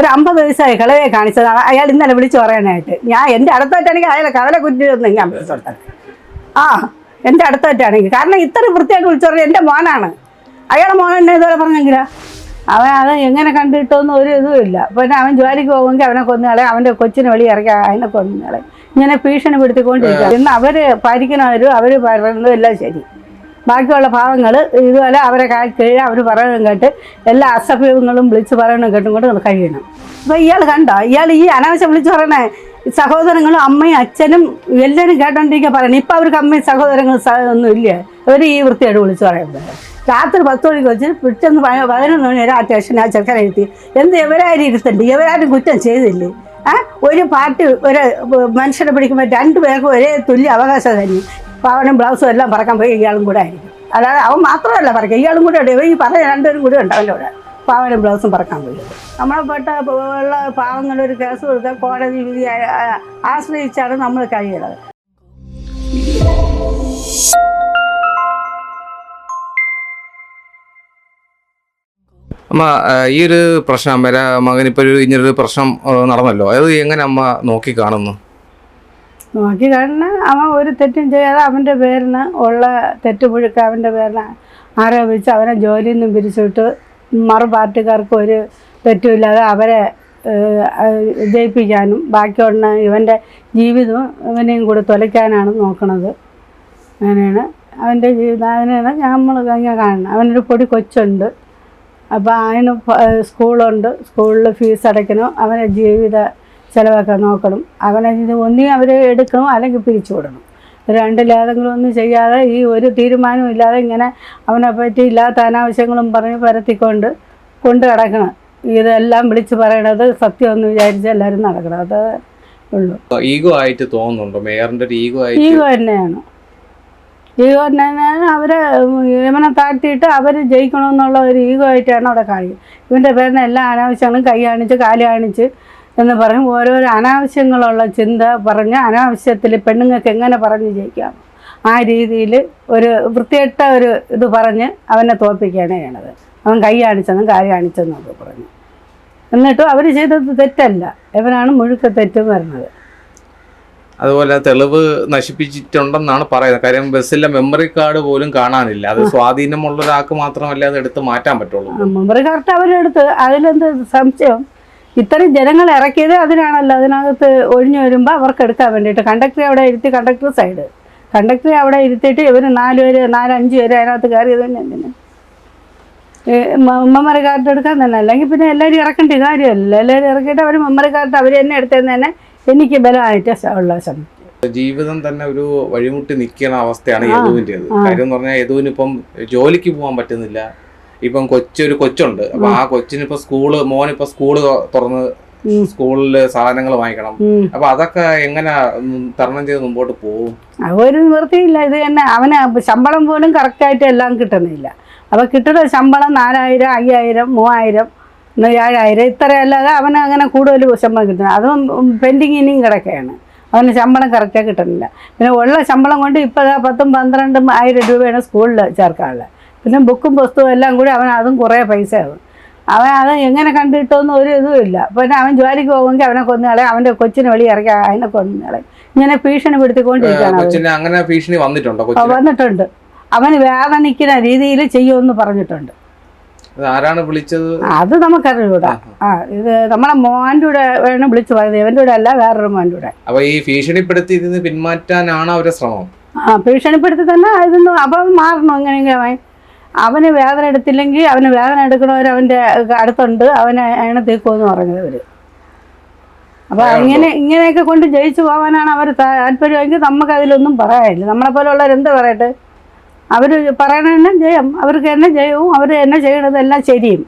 ഒരു അമ്പത് വയസ്സായി കിളവെ കാണിച്ചതാണ് അയാൾ ഇന്നലെ വിളിച്ചു പറയാനായിട്ട് ഞാൻ എന്റെ അടുത്തായിട്ടാണെങ്കിൽ അയാളെ കവല കുറ്റിയൊന്നും ഞാൻ വിളിച്ചു കൊടുത്തത് ആ എന്റെ അടുത്തായിട്ടാണെങ്കിൽ. കാരണം ഇത്ര വൃത്തിയായിട്ട് വിളിച്ചു പറഞ്ഞാൽ എന്റെ മോനാണ്. അയാളെ മോൻ എന്നെ ഇതുവരെ പറഞ്ഞെങ്കിലാ? അവൻ അത് എങ്ങനെ കണ്ടിട്ടൊന്നും ഒരു ഇതും ഇല്ല. പിന്നെ അവൻ ജോലിക്ക് പോകുമെങ്കിൽ അവനെ കൊന്നുകളെ അവന്റെ കൊച്ചിനെ വെളി ഇറക്കി അതിനെ കൊന്നുകളെ ഇങ്ങനെ ഭീഷണി പെടുത്തിക്കൊണ്ടിരിക്കുക ഇന്ന് അവർ ഭരിക്കണവരും അവർ പറയുന്നതും എല്ലാം ശരി. ബാക്കിയുള്ള ഭാഗങ്ങൾ ഇതുപോലെ അവരെ കീഴെ അവർ പറയണം കേട്ട് എല്ലാ അസഭ്യങ്ങളും വിളിച്ച് പറയണം കേട്ടും കൊണ്ട് കഴിയണം. അപ്പോൾ ഇയാൾ കണ്ടോ? ഇയാൾ ഈ അനാവശ്യം വിളിച്ച് പറയണേ സഹോദരങ്ങളും അമ്മയും അച്ഛനും എല്ലാവരും കേട്ടോണ്ടിരിക്കുക പറയണം. ഇപ്പം അവർക്ക് അമ്മയും സഹോദരങ്ങളും ഒന്നും ഇല്ല? അവർ ഈ വൃത്തിയായിട്ട് വിളിച്ച് പറയുന്നത്. രാത്രി പത്ത് മണിക്ക് വെച്ച് പിറ്റേന്ന് പതിനൊന്ന് മണി വരെ ആ സ്റ്റേഷൻ ആ ചെറുക്കനെ ഇരുത്തി എന്ത് ഇവരാരും ഇരുത്തണ്ട്? ഇവരാരും കുറ്റം ചെയ്തില്ലേ? ആ? ഒരു പാർട്ടി ഒരു മനുഷ്യനെ പിടിക്കുമ്പോൾ രണ്ടു പേർക്കും ഒരേ തുല്യ അവകാശം തന്നെ. പാവനും ബ്ലൗസും എല്ലാം പറക്കാൻ പോയി ഇയാളും കൂടെ ആയിരിക്കും. അല്ലാതെ അവൻ മാത്രമല്ല പറക്കുക ഇയാളും കൂടെ ഉണ്ട്. ഈ പറഞ്ഞ രണ്ടുപേരും കൂടെ ഉണ്ട് അവന്റെ കൂടെ. പാവനും ബ്ലൗസും പറക്കാൻ പോയി. നമ്മളെ പെട്ട ഉള്ള പാവങ്ങളൊരു കേസ് കൊടുത്താൽ കോടതി വിധി ആശ്രയിച്ചാണ് നമ്മൾ കഴിയുന്നത്. അമ്മ ഈ ഒരു പ്രശ്നം അമ്മയുടെ മകൻ ഇപ്പോൾ ഒരു ഇങ്ങനൊരു പ്രശ്നം നടന്നല്ലോ. അത് എങ്ങനെ അമ്മ നോക്കി കാണുന്നു? നോക്കി കാണുന്ന അവൻ ഒരു തെറ്റും ചെയ്യാതെ അവന്റെ പേരിന് ഉള്ള തെറ്റ് മുഴുക്ക അവന്റെ പേരിന് ആരോപിച്ച് അവനെ ജോലിയിൽ നിന്നും പിരിച്ചുവിട്ട്. മറു പാർട്ടിക്കാർക്ക് ഒരു തെറ്റുമില്ലാതെ അവരെ ജയിപ്പിക്കാനും ബാക്കിയുള്ള ഇവന്റെ ജീവിതവും ഇവനെയും കൂടെ തുലയ്ക്കാനാണ് നോക്കുന്നത് അങ്ങനെയാണ് അവന്റെ ജീവിതം. അതിനാണ് നമ്മൾ ഇങ്ങനെ കാണുന്നത്. അവനൊരു പൊടി കൊച്ചുണ്ട്. അപ്പോൾ അതിന് സ്കൂളുണ്ട്. സ്കൂളിൽ ഫീസ് അടയ്ക്കണം. അവന്റെ ജീവിത ചിലവൊക്കെ നോക്കണം. അങ്ങനെ ഇത് ഒന്നി അവർ എടുക്കണം അല്ലെങ്കിൽ പിരിച്ചു വിടണം. രണ്ടിലേതെങ്കിലും ഒന്നും ചെയ്യാതെ ഈ ഒരു തീരുമാനവും ഇല്ലാതെ ഇങ്ങനെ അവനെ പറ്റി ഇല്ലാത്ത അനാവശ്യങ്ങളും പറഞ്ഞ് പരത്തിക്കൊണ്ട് കൊണ്ട് കിടക്കണം ഇതെല്ലാം വിളിച്ച് പറയണത് സത്യമെന്ന് വിചാരിച്ച് എല്ലാവരും നടക്കണം. അത് ഉള്ളൂ. ഈഗോ ആയിട്ട് തോന്നുന്നുണ്ടോ? മേയറിന്റെ ഒരു ഈഗോ ഈഗോ തന്നെയാണ്. ഈഗോ തന്നെയാണ് അവരെ ഇവനെ താഴ്ത്തിയിട്ട് അവർ ജയിക്കണമെന്നുള്ള ഒരു ഈഗോ ആയിട്ടാണ് അവിടെ കാണിക്കുന്നത് ഇവന്റെ പേരിന് എല്ലാ അനാവശ്യങ്ങളും കൈ കാണിച്ച് കാൽ കാണിച്ച് എന്ന് പറയും. ഓരോരോ അനാവശ്യങ്ങളുള്ള ചിന്ത പറഞ്ഞ് അനാവശ്യത്തിൽ പെണ്ണുങ്ങൾക്ക് എങ്ങനെ പറഞ്ഞ് ജയിക്കാം? ആ രീതിയിൽ ഒരു വൃത്തികെട്ട ഒരു ഇത് പറഞ്ഞ് അവനെ തോൽപ്പിക്കുകയാണ് ചെയ്യണത്. അവൻ കൈ കാണിച്ചെന്നും കാൽ കാണിച്ചെന്നും ഒക്കെ പറഞ്ഞു. എന്നിട്ടും അവർ ചെയ്തത് തെറ്റല്ല. ഇവനാണ് മുഴുക്ക തെറ്റും വരുന്നത് അതുപോലെ തെളിവ് നശിപ്പിച്ചിട്ടുണ്ടെന്നാണ് പറയുന്നത്. കാര്യം ബസ്സിലെ മെമ്മറി കാർഡ് പോലും കാണാനില്ല. അത് സ്വാധീനമുള്ള ഒരാൾക്ക് മാത്രമല്ല അത് എടുത്ത് മാറ്റാൻ പറ്റുള്ളൂ. മെമ്മറി കാർഡ് അവരെടുത്ത്. അതിലെന്ത് സംശയം? ഇത്രയും ജനങ്ങൾ ഇറക്കിയത് അതിനാണല്ലോ. അതിനകത്ത് ഒഴിഞ്ഞു വരുമ്പോൾ അവർക്ക് എടുക്കാൻ വേണ്ടിയിട്ട്. കണ്ടക്ടറെ അവിടെ ഇരുത്തി കണ്ടക്ടർ സൈഡ്. കണ്ടക്ടറെ അവിടെ ഇരുത്തിയിട്ട് ഇവർ നാല് പേര് നാലഞ്ച് പേര് അതിനകത്ത് കയറിയത് തന്നെ എന്തിനാ? മെമ്മറി കാർഡ് എടുക്കാൻ തന്നെ. അല്ലെങ്കിൽ പിന്നെ എല്ലാവരും ഇറക്കേണ്ട കാര്യമല്ല എല്ലാവരും ഇറക്കിയിട്ട് അവർ മെമ്മറി കാർഡ് അവർ തന്നെ എടുത്തതെന്ന് തന്നെ എനിക്ക് ബലമായിട്ട് ഉള്ള ശ്രമം ജീവിതം തന്നെ ഒരു വഴിമുട്ടി നിൽക്കുന്ന അവസ്ഥയാണ് യദുവിന്റെത് കാര്യം എന്ന് പറഞ്ഞാൽ യദുവിന് ഇപ്പം ജോലിക്ക് പോകാൻ പറ്റുന്നില്ല. ഇപ്പം കൊച്ചൊരു കൊച്ചുണ്ട്. അപ്പൊ ആ കൊച്ചിന് ഇപ്പൊ സ്കൂൾ മോനിപ്പോ സ്കൂൾ തുറന്ന്. സ്കൂളിൽ സാധനങ്ങൾ വാങ്ങിക്കണം. അപ്പൊ അതൊക്കെ എങ്ങനെ തരണം ചെയ്ത് മുമ്പോട്ട് പോകും ഒരു നിവൃത്തിയില്ല. ഇത് തന്നെ അവന് ശമ്പളം പോലും കറക്റ്റായിട്ട് എല്ലാം കിട്ടുന്നില്ല. അപ്പൊ കിട്ടുന്ന ശമ്പളം നാലായിരം അയ്യായിരം മൂവായിരം ഏഴായിരം ഇത്രയല്ലാതെ അവന് അങ്ങനെ കൂടുതൽ ശമ്പളം കിട്ടുന്നത് അതും പെൻഡിങ് ഇനിയും കിടക്കുകയാണ് അവന് ശമ്പളം കറക്റ്റായി കിട്ടുന്നില്ല. പിന്നെ ഉള്ള ശമ്പളം കൊണ്ട് ഇപ്പോൾ പത്തും പന്ത്രണ്ടും ആയിരം രൂപയാണ് സ്കൂളിൽ ചേർക്കാനുള്ളത്. പിന്നെ ബുക്കും പുസ്തകവും എല്ലാം കൂടി അവൻ അതും കുറേ പൈസ ആവും അവൻ അത് എങ്ങനെ കണ്ടിട്ടൊന്നും ഒരു ഇതും ഇല്ല. പിന്നെ അവൻ ജോലിക്ക് പോകുമെങ്കിൽ അവനെ കൊന്നുകളെ അവന്റെ കൊച്ചിനെ വെളി ഇറക്കി അതിനെ കൊന്നുകളെ ഇങ്ങനെ ഭീഷണി പെടുത്തിക്കൊണ്ടിരിക്കുകയാണ് അങ്ങനെ ഭീഷണി വന്നിട്ടുണ്ടോ വന്നിട്ടുണ്ട്. അവന് വേദനിക്കുന്ന രീതിയിൽ ചെയ്യുമെന്ന് പറഞ്ഞിട്ടുണ്ട്. അത് ആരാണ് വിളിച്ചത്? അത് നമുക്കറിയൂടാ ആ ഇത് നമ്മളെ മോന്റെ കൂടെ വേണം വിളിച്ച് പറയുന്നത്. ഇവന്റെ കൂടെ അല്ല വേറൊരു മോന്റെ കൂടെ അപ്പൊ ഈ ഭീഷണിപ്പെടുത്തി ഇതിന് പിന്മാറ്റാനാണ് അവരുടെ ശ്രമം. ആ ഭീഷണിപ്പെടുത്തി തന്നെ ഇതൊന്നും അപ്പം മാറണം. എങ്ങനെയെങ്കിലും അവൻ അവന് വേദന എടുത്തില്ലെങ്കിൽ അവന് വേദന എടുക്കണവർ അവന്റെ അടുത്തുണ്ട് അവനെ അയണ തീക്കുമെന്ന് പറഞ്ഞത് അവർ അപ്പോൾ ഇങ്ങനെ ഇങ്ങനെയൊക്കെ കൊണ്ട് ജയിച്ചു പോകാനാണ് അവർ താല്പര്യമെങ്കിൽ നമുക്ക് അതിലൊന്നും പറയാനില്ല. നമ്മളെ പോലുള്ളവർ എന്ത് പറയട്ടെ? അവർ പറയണ തന്നെ ജയം. അവർക്ക് എന്നെ ജയവും അവർ എന്നെ ചെയ്യണതെല്ലാം ശരിയും.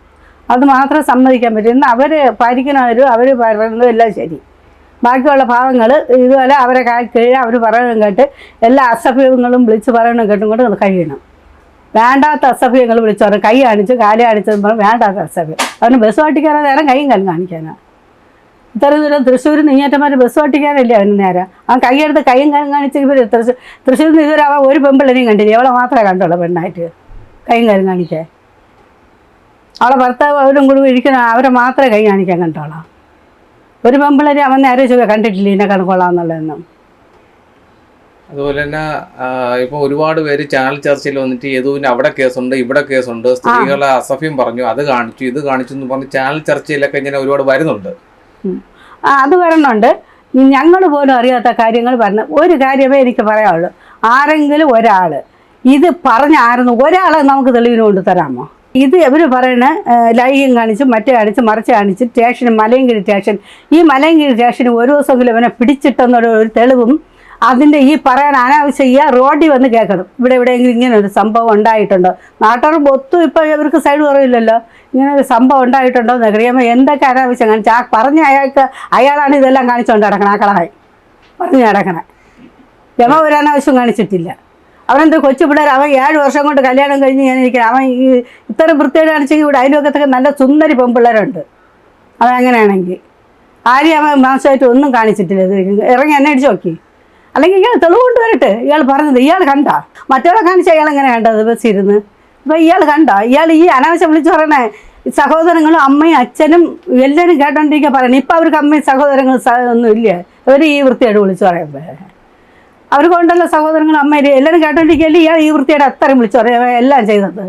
അത് മാത്രം സമ്മതിക്കാൻ പറ്റും ഇന്ന് അവർ ഭരിക്കണവരും അവർ പറയുന്നതും എല്ലാം ശരി. ബാക്കിയുള്ള ഭാവങ്ങൾ ഇതുപോലെ അവരെ കീഴെ അവർ പറയണം കേട്ട് എല്ലാ അസഭ്യങ്ങളും വിളിച്ച് പറയണം കേട്ടും കൊണ്ട് കഴിയണം. വേണ്ടാത്ത അസഭ്യങ്ങൾ പറഞ്ഞു കൈ കാണിച്ച് കാൽ കാണിച്ചെന്ന് പറഞ്ഞു വേണ്ടാത്ത അസഭ്യം. അവന് ബസ് ഓട്ടിക്കാതെ നേരം കൈയും കാലും കാണിക്കാനാണ് ഇത്ര ദൂരം തൃശ്ശൂർ നീങ്ങേറ്റന്മാർ ബസ് ഓട്ടിക്കാനല്ലേ അവന് നേരം? അവൻ കൈയെടുത്ത് കൈയും കാലും കാണിച്ച് ഇവർ തൃശ്ശൂർ തൃശ്ശൂരിൽ നിന്ന് ഇതുവരെ ഒരു പെമ്പിള്ളനെയും കണ്ടില്ല. അവളെ മാത്രമേ കണ്ടുള്ളൂ പെണ്ണായിട്ട്. കൈയും കാലും കാണിക്കാൻ അവളെ ഭർത്താവ് അവരും കൂടി ഇരിക്കുന്ന അവരെ മാത്രമേ കൈ കാണിക്കാൻ കണ്ടോളാം ഒരു പെമ്പിളരെ അവൻ നേരെ ചൊവ്വ കണ്ടിട്ടില്ല? ഇതിനെ കണക്കൊള്ളാന്നുള്ളതെന്നും അതുപോലെ തന്നെ ഇപ്പൊ ഒരുപാട് പേര് ചാനൽ ചർച്ചയിൽ വന്നിട്ട് യദുവിന് അവിടെ കേസുണ്ട് ഇവിടെ കേസുണ്ട് സ്ത്രീകളെ അസഫ്യം പറഞ്ഞു അത് കാണിച്ചു ഇത് കാണിച്ചു എന്ന് പറഞ്ഞ് ചാനൽ ചർച്ചയിലൊക്കെ ഇങ്ങനെ ഒരുപാട് വരുന്നുണ്ട്. അത് വരണുണ്ട് ഞങ്ങൾ പോലും അറിയാത്ത കാര്യങ്ങൾ പറഞ്ഞ ഒരു കാര്യമേ എനിക്ക് പറയാവുള്ളൂ ആരെങ്കിലും ഒരാൾ ഇത് പറഞ്ഞായിരുന്നു ഒരാളെ നമുക്ക് തെളിവിന് കൊണ്ട് തരാമോ? ഇത് ഇവർ പറയണ ലൈംഗികം കാണിച്ച് മറ്റേ കാണിച്ച് മറിച്ച് കാണിച്ച് സ്റ്റേഷൻ മലയങ്കിരി സ്റ്റേഷൻ ഈ മലയങ്കിരി സ്റ്റേഷന് ഒരു ദിവസമെങ്കിലും ഇവനെ പിടിച്ചിട്ടെന്നൊരു ഒരു തെളിവും അതിന്റെ ഈ പറയാൻ അനാവശ്യം ഈ റോഡിൽ വന്ന് കേൾക്കണം. ഇവിടെ എവിടെയെങ്കിലും ഇങ്ങനെ ഒരു സംഭവം ഉണ്ടായിട്ടുണ്ടോ? നാട്ടുകാർ ഒത്തും ഇപ്പോൾ ഇവർക്ക് സൈഡ് കുറവില്ലല്ലോ ഇങ്ങനെ ഒരു സംഭവം ഉണ്ടായിട്ടുണ്ടോ എന്ന് കഴിയുമ്പോൾ എന്തൊക്കെ അനാവശ്യം കാണിച്ചാൽ ആ പറഞ്ഞ അയാൾക്ക് അയാളാണ് ഇതെല്ലാം കാണിച്ചുകൊണ്ട് നടക്കണം ആ കളഹായി. പറഞ്ഞു നടക്കണേ. യമ ഒരു അനാവശ്യം കാണിച്ചിട്ടില്ല. അവനെന്ത് കൊച്ചു പിള്ളേർ അവൻ ഏഴ് വർഷം കൊണ്ട് കല്യാണം കഴിഞ്ഞ് ഞാൻ ഇരിക്കണം. അവൻ ഈ ഇത്തരം വൃത്തിയോട് കാണിച്ചെങ്കിൽ ഇവിടെ അതിലൊക്കത്തൊക്കെ നല്ല സുന്ദരി പെൺപിള്ളേരുണ്ട്. അവൻ അങ്ങനെയാണെങ്കിൽ. ആരെയും അവൻ മാസമായിട്ട് ഒന്നും കാണിച്ചിട്ടില്ല. ഇത് ഇറങ്ങി എന്നെ അടിച്ചു നോക്കി. അല്ലെങ്കിൽ ഇയാൾ തെളിവ് കൊണ്ടുവരട്ടെ. ഇയാൾ പറഞ്ഞത് ഇയാൾ കണ്ട. മറ്റവളെ കാണിച്ച ഇയാൾ എങ്ങനെ കണ്ടത് ബസ് ഇരുന്ന്? അപ്പോൾ ഇയാൾ കണ്ട. ഇയാൾ ഈ അനാവശ്യം വിളിച്ചു പറയണേ സഹോദരങ്ങളും അമ്മയും അച്ഛനും എല്ലാവരും കേട്ടോണ്ടിരിക്കുക പറയണേ ഇപ്പം അവർക്ക് അമ്മയും സഹോദരങ്ങളും ഒന്നും ഇല്ല? അവർ ഈ വൃത്തിയായിട്ട് വിളിച്ചു പറയുമ്പോൾ അവർക്ക് ഉണ്ടല്ല സഹോദരങ്ങളും അമ്മയും എല്ലാവരും കേട്ടോണ്ടിരിക്കുകയല്ലേ ഇയാൾ ഈ വൃത്തിയുടെ അത്രയും വിളിച്ചു പറയാം എല്ലാം ചെയ്തത്.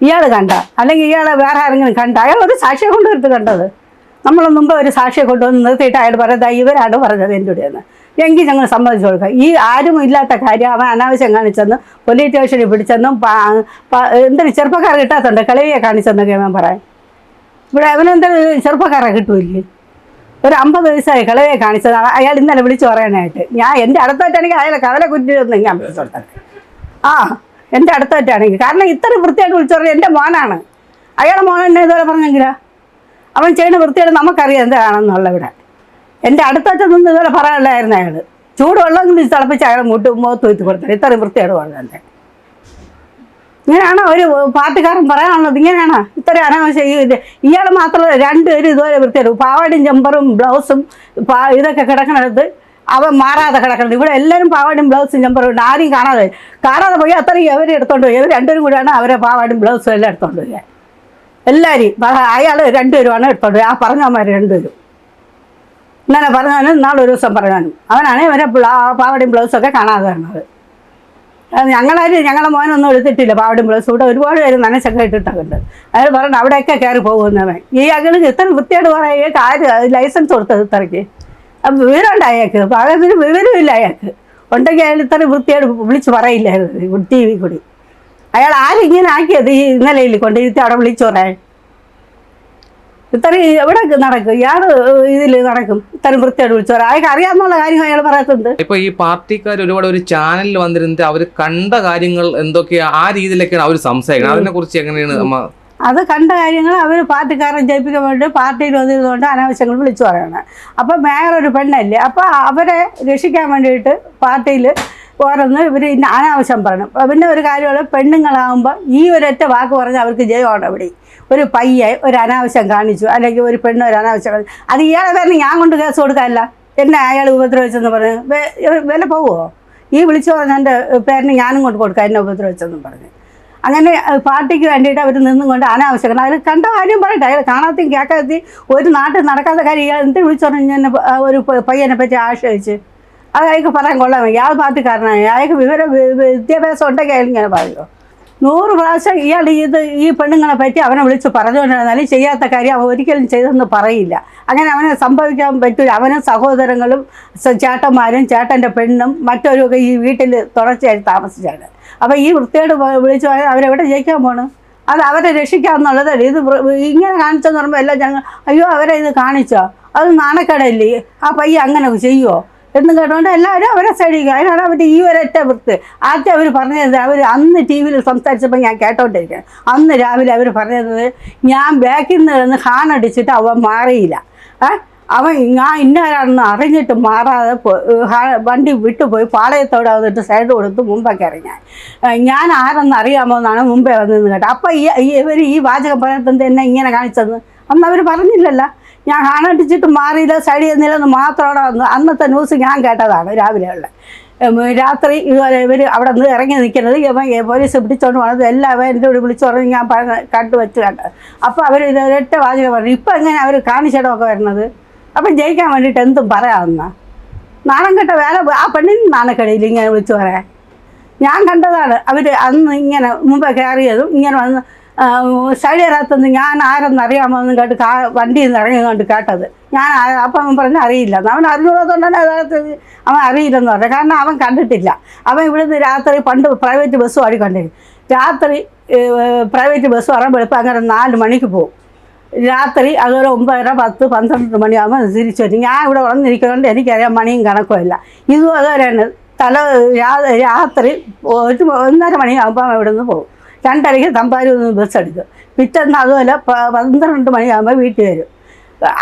ഇയാൾ കണ്ട. അല്ലെങ്കിൽ ഇയാളെ വേറെ ആരെങ്കിലും കണ്ട. അയാൾ ഒരു സാക്ഷിയെ കൊണ്ടുവരുത്ത് കണ്ടത്. നമ്മൾ മുമ്പ് ഒരു സാക്ഷിയെ കൊണ്ടുവന്ന് നിർത്തിയിട്ട് അയാൾ പറയുന്നത് ഇവരാണ് പറഞ്ഞത് എന്റെ കൂടെയെന്ന്. എങ്കിൽ ഞങ്ങൾ സമ്മതിച്ചു കൊടുക്കാം ഈ ആരും ഇല്ലാത്ത കാര്യം അവൻ അനാവശ്യം കാണിച്ചെന്ന് പോലീസ് സ്റ്റേഷനിൽ പിടിച്ചെന്നും എന്തൊരു ചെറുപ്പക്കാർ കിട്ടാത്തുണ്ട്? കളിയെ കാണിച്ചെന്നൊക്കെ അവൻ പറയാം. ഇവിടെ അവനെന്തൊരു ചെറുപ്പക്കാരെ കിട്ടൂല്ലേ? ഒരു അമ്പത് വയസ്സായി കളവയെ കാണിച്ചത് അയാൾ ഇന്നലെ വിളിച്ചു പറയാനായിട്ട് ഞാൻ എന്റെ അടുത്തായിട്ടാണെങ്കിൽ അയാളെ കവല കുറ്റിയൊന്നും ഞാൻ വിളിച്ചോട്ടെ ആ എന്റെ അടുത്തായിട്ടാണെങ്കിൽ. കാരണം ഇത്ര വൃത്തിയായിട്ട് വിളിച്ചു പറഞ്ഞാൽ എന്റെ മോനാണ്. അയാളെ മോൻ എന്നെ ഇതുപോലെ പറഞ്ഞെങ്കിലാ? അവൻ ചെയ്യുന്ന വൃത്തിയായിട്ട് നമുക്കറിയാം എന്താണെന്നുള്ള ഇവിടെ. എന്റെ അടുത്തച്ഛൻ നിന്ന് ഇതുപോലെ പറയാനുള്ളായിരുന്നു അയാൾ ചൂടുവെള്ളം കൊണ്ട് തിളപ്പിച്ച് അയാൾ മുട്ട് മുഖത്ത് വെച്ച് കൊടുത്തത് ഇത്രയും വൃത്തിയാണ് പറഞ്ഞത് ഇങ്ങനെയാണോ ഒരു പാർട്ടിക്കാരൻ പറയാനുള്ളത്? ഇങ്ങനെയാണോ? ഇത്രയും അനാവശ്യം ഇയാൾ മാത്രമല്ല രണ്ടുപേരും ഇതുപോലെ വൃത്തിയാണ് പാവാടിയും ജമ്പറും ബ്ലൗസും ഇതൊക്കെ കിടക്കണത് അവൻ മാറാതെ കിടക്കണം ഇവിടെ എല്ലാവരും പാവാടിയും ബ്ലൗസും ജമ്പറും ഉണ്ട്. ആരെയും കാണാതെ കാണാതെ പോയി. അത്രയും ഇവർ എടുത്തോണ്ട് പോയി. ഇവർ രണ്ടുപേരും കൂടിയാണ് അവരെ പാവാടിയും ബ്ലൗസും എല്ലാം എടുത്തോണ്ട് പോയി. എല്ലാവരെയും. അയാൾ രണ്ടുപേരുമാണ് എടുത്തോണ്ട് പോയി. ആ പറഞ്ഞവന്മാർ രണ്ടുപേരും. ഇന്നലെ പറഞ്ഞവനും നാളെ ഒരു ദിവസം പറഞ്ഞവനും അവനാണ് ഇവരെ പാവടയും പാവാടിയും ബ്ലൗസൊക്കെ കാണാതെ വരുന്നത് ഞങ്ങളാരും ഞങ്ങളുടെ മോനൊന്നും എടുത്തിട്ടില്ല പാവടും ബ്ലൗസ് ഇവിടെ ഒരുപാട് പേര് നനച്ചൊക്കെ ഇട്ടിട്ടുണ്ട്. അയാൾ പറഞ്ഞു അവിടെയൊക്കെ കയറി പോകുന്നവൻ. ഈ അകൾ ഇത്ര വൃത്തിയായിട്ട് പറയുക ആര് ലൈസൻസ് കൊടുത്തത് ഇത്രയ്ക്ക്? അപ്പം വിവരമുണ്ട് അയാൾക്ക്. പാകത്തിന് വിവരമില്ല അയാൾക്ക്. ഉണ്ടെങ്കിൽ അയാൾ ഇത്ര വൃത്തിയായിട്ട് വിളിച്ച് പറയില്ലായിരുന്നു. ടി വി കൂടി. അയാൾ ആരിങ്ങനെ ആക്കിയത് ഈ ഇന്നലെയിൽ കൊണ്ടിരുത്തി അവിടെ വിളിച്ചു പറയാൻ ഇത്രയും എവിടെ നടക്കും? ഇയാൾ ഇതിൽ നടക്കും. ഇത്രയും വൃത്തിയായിട്ട് വിളിച്ചു പറയാം അയാൾക്ക് അറിയാമെന്നുള്ള കാര്യം അയാൾ പറയാത്തത് ഇപ്പൊ ഈ പാർട്ടിക്കാർ ഒരുപാട് ഒരു ചാനലിൽ വന്നിരുന്നിട്ട് അവർ കണ്ട കാര്യങ്ങൾ എന്തൊക്കെയാ ആ രീതിയിലൊക്കെയാണ് അവർ സംസാരിക്കുന്നത്. അതിനെ കുറിച്ച് എങ്ങനെയാണ് നമ്മൾ അത് കണ്ട കാര്യങ്ങൾ അവർ പാർട്ടിക്കാരൻ ജയിപ്പിക്കാൻ വേണ്ടി പാർട്ടിയിൽ വന്നിരുന്നുകൊണ്ട് അനാവശ്യങ്ങൾ വിളിച്ചു പറയണം. അപ്പം മേയർ ഒരു പെണ്ണല്ലേ? അപ്പം അവരെ രക്ഷിക്കാൻ വേണ്ടിയിട്ട് പാർട്ടിയിൽ ഓരോന്ന് ഇവർ ഇന്ന അനാവശ്യം പറഞ്ഞു. പിന്നെ ഒരു കാര്യമുള്ള പെണ്ണുങ്ങളാകുമ്പോൾ ഈ ഒരൊറ്റ വാക്ക് പറഞ്ഞാൽ അവർക്ക് ജയമാണ് അവിടെ. ഒരു പയ്യെ ഒരു അനാവശ്യം കാണിച്ചു അല്ലെങ്കിൽ ഒരു പെണ്ണ് ഒരു അനാവശ്യം കാണിച്ചു. അത് ഇയാളെ പേരിൽ ഞാൻ കൊണ്ട് കേസ് കൊടുക്കാനല്ല. എന്നെ അയാൾ ഉപദ്രവിച്ചെന്ന് പറഞ്ഞു വില പോവുമോ ഈ വിളിച്ചു പറഞ്ഞതിന്റെ പേരിന് ഞാനും കൊണ്ട് കൊടുക്കാം എന്നെ ഉപദ്രവിച്ചെന്നും പറഞ്ഞ്. അങ്ങനെ പാർട്ടിക്ക് വേണ്ടിയിട്ട് അവർ നിന്നും കൊണ്ട് അനാവശ്യമാണ് അതിൽ കണ്ട കാര്യം പറയട്ടെ. അയാൾ കാണാത്തയും കേൾക്കാത്തയും ഒരു നാട്ടിൽ നടക്കാത്ത കാര്യം ഇയാൾ എന്ത് വിളിച്ചു പറഞ്ഞു? ഒരു പയ്യനെ പറ്റി ആശ്രയിച്ച്. അത് അയാൾക്ക് പറയാൻ കൊള്ളാമോ ഇയാൾ പാർട്ടിക്കാരനാണ്. അയാൾക്ക് വിവര വിദ്യാഭ്യാസം ഉണ്ടെങ്കിൽ അയാൾ ഇങ്ങനെ പറയുമോ നൂറ് പ്രാവശ്യം ഇയാൾ ഇത് ഈ പെണ്ണുങ്ങളെ പറ്റി അവനെ വിളിച്ച് പറഞ്ഞുകൊണ്ടിരുന്നാലും ചെയ്യാത്ത കാര്യം അവൻ ഒരിക്കലും ചെയ്തെന്ന് പറയില്ല. അങ്ങനെ അവനെ സംഭവിക്കാൻ പറ്റില്ല അവനും സഹോദരങ്ങളും ചേട്ടന്മാരും ചേട്ടന്റെ പെണ്ണും മറ്റൊരുമൊക്കെ ഈ വീട്ടിൽ തുടർച്ചയായി താമസിച്ചാണ്. അപ്പോൾ ഈ വൃത്തിയോട് വിളിച്ച് അവരെവിടെ ജയിക്കാൻ പോകണം അത് അവരെ രക്ഷിക്കാമെന്നുള്ളതല്ല ഇത് ഇങ്ങനെ കാണിച്ചെന്ന് പറയുമ്പോൾ എല്ലാം ഞങ്ങൾ അയ്യോ അവരെ ഇത് കാണിച്ചോ? അത് നാണക്കേടല്ലേ? ആ പയ്യ അങ്ങനെ ചെയ്യുമോ എന്ന് കേട്ടുകൊണ്ട് എല്ലാവരും അവരെ സൈഡിക്കുക അതിനാണ് അവർ ഈ ഒരൊറ്റ വൃത്ത്. ആദ്യം അവർ പറഞ്ഞത് അവർ അന്ന് ടി വിയിൽ സംസാരിച്ചപ്പോൾ ഞാൻ കേട്ടോണ്ടിരിക്കണം അന്ന് രാവിലെ അവർ പറഞ്ഞത് ഞാൻ ബാക്കിൽ നിന്ന് ഹാണടിച്ചിട്ട് അവൻ മാറിയില്ല. ഏ? അവൻ ഞാൻ ഇന്നാരാണെന്ന് അറിഞ്ഞിട്ട് മാറാതെ വണ്ടി വിട്ടുപോയി പാളയത്തോടെ വന്നിട്ട് സൈഡ് കൊടുത്ത് മുമ്പൊക്കെ ഇറങ്ങാൻ ഞാൻ ആരെന്ന് അറിയാമോ എന്നാണ് മുമ്പേ വന്നതെന്ന് കേട്ടോ അപ്പം ഈ ഇവർ ഈ വാചകം പറയുന്നത് എന്നെ ഇങ്ങനെ കാണിച്ചത് അന്ന് അവർ പറഞ്ഞില്ലല്ലോ. ഞാൻ ഹാണടിച്ചിട്ട് മാറിയില്ല സൈഡിൽ നിന്നില്ലെന്ന് മാത്രമാണ് അന്ന് അന്നത്തെ ന്യൂസ് ഞാൻ കേട്ടതാണ് രാവിലെയുള്ള രാത്രി ഇതുപോലെ ഇവർ അവിടെ നിന്ന് ഇറങ്ങി നിൽക്കുന്നത് പോലീസ് പിടിച്ചോണ്ട് പോണത് എല്ലാം എന്റെ കൂടി വിളിച്ചു പറഞ്ഞ് ഞാൻ പറഞ്ഞ കണ്ടു വെച്ച് കണ്ടത് അപ്പോൾ അവർ ഒരൊറ്റ വാചകം പറഞ്ഞു ഇപ്പം എങ്ങനെ അവർ കാണിച്ചിടമൊക്കെ വരുന്നത്? അപ്പം ജയിക്കാൻ വേണ്ടിയിട്ട് എന്തും പറയാമെന്ന? നാണം വേല ആ പെണ്ണിന് നാണക്കടയിൽ ഇങ്ങനെ വിളിച്ചു പറയാൻ. ഞാൻ കണ്ടതാണ് അവർ അന്ന് ഇങ്ങനെ മുമ്പ് കയറിയതും ഇങ്ങനെ വന്ന് സൈഡിനകത്തുനിന്ന് ഞാൻ ആരെന്നറിയാമോ എന്നും കേട്ട് കാ വണ്ടിയിൽ നിന്ന് ഇറങ്ങി കണ്ട് കേട്ടത്. ഞാൻ അപ്പം അവൻ പറഞ്ഞു അറിയില്ല. അവൻ അറിഞ്ഞുള്ളതുകൊണ്ടാണ് യഥാർത്ഥത്തിൽ അവൻ അറിയില്ലെന്ന് പറഞ്ഞു. കാരണം അവൻ കണ്ടിട്ടില്ല. അവൻ ഇവിടുന്ന് രാത്രി പണ്ട് പ്രൈവറ്റ് ബസ് ഓടിക്കൊണ്ടിരുന്നു രാത്രി പ്രൈവറ്റ് ബസ് പറയുമ്പോൾ ഇപ്പം അങ്ങനെ നാല് മണിക്ക് പോകും. രാത്രി അതുപോലെ ഒമ്പതര പത്ത് പന്ത്രണ്ട് മണിയാകുമ്പോൾ തിരിച്ചു വരും. ഞാൻ ഇവിടെ വളർന്നിരിക്കുന്നതുകൊണ്ട് എനിക്കറിയാം മണിയും കണക്കുമില്ല ഇതും അതുപോലെയാണ് തല രാത്രി ഒരു ഒന്നര മണിയാകുമ്പോൾ ഇവിടെ നിന്ന് പോകും. രണ്ടരയ്ക്ക് തമ്പാരി നിന്ന് ബസ് എടുക്കും. പിറ്റേന്ന് അതുപോലെ പന്ത്രണ്ട് മണിയാകുമ്പോൾ വീട്ടിൽ വരും.